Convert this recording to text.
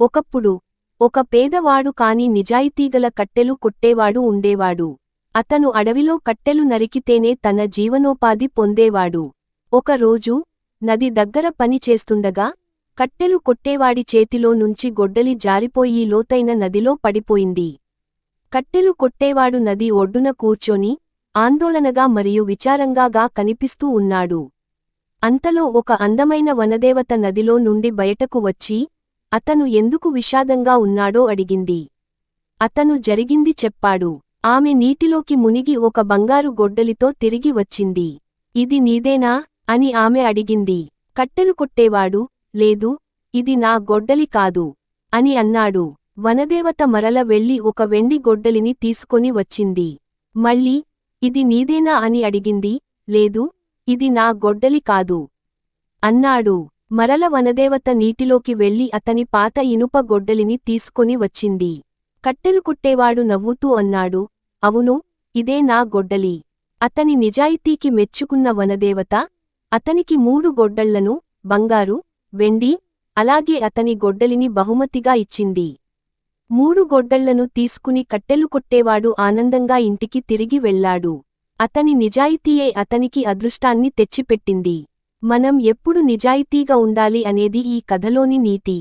ఒకప్పుడు ఒక పేదవాడు కాని నిజాయితీగల కట్టెలు కొట్టేవాడు ఉండేవాడు. అతను అడవిలో కట్టెలు నరికితేనే తన జీవనోపాధి పొందేవాడు. ఒకరోజు నది దగ్గర పని చేస్తుండగా కట్టెలు కొట్టేవాడి చేతిలో నుంచి గొడ్డలి జారిపోయి లోతైన నదిలో పడిపోయింది. కట్టెలు కొట్టేవాడు నది ఒడ్డున కూర్చొని ఆందోళనగా మరియు విచారంగాగా కనిపిస్తూ ఉన్నాడు. అంతలో ఒక అందమైన వనదేవత నదిలో నుండి బయటకు వచ్చి అతను ఎందుకు విషాదంగా ఉన్నాడో అడిగింది. అతను జరిగింది చెప్పాడు. ఆమె నీటిలోకి మునిగి ఒక బంగారు గొడ్డలితో తిరిగి వచ్చింది. ఇది నీదేనా? అని ఆమె అడిగింది. కట్టెలు కొట్టేవాడు? లేదు ఇది నా గొడ్డలి కాదు అని అన్నాడు. వనదేవత మరల వెళ్ళి ఒక వెండి గొడ్డలిని తీసుకొని వచ్చింది. మళ్ళీ ఇది నీదేనా అని అడిగింది. లేదు ఇది నా గొడ్డలి కాదు అన్నాడు. మరల వనదేవత నీటిలోకి వెళ్ళి అతని పాత ఇనుప గొడ్డలిని తీసుకొని వచ్చింది. కట్టెలు కుట్టేవాడు నవ్వుతూ అన్నాడు అవును ఇదే నా గొడ్డలి. అతని నిజాయితీకి మెచ్చుకున్న వనదేవత అతనికి మూడు గొడ్డళ్ళను బంగారు వెండి అలాగే అతని గొడ్డలిని బహుమతిగా ఇచ్చింది. మూడు గొడ్డళ్ళను తీసుకుని కట్టెలు కొట్టేవాడు ఆనందంగా ఇంటికి తిరిగి వెళ్ళాడు. అతని నిజాయితీయే అతనికి అదృష్టాన్ని తెచ్చిపెట్టింది. మనం ఎప్పుడు నిజాయితీగా ఉండాలి అనేది ఈ కథలోని నీతి.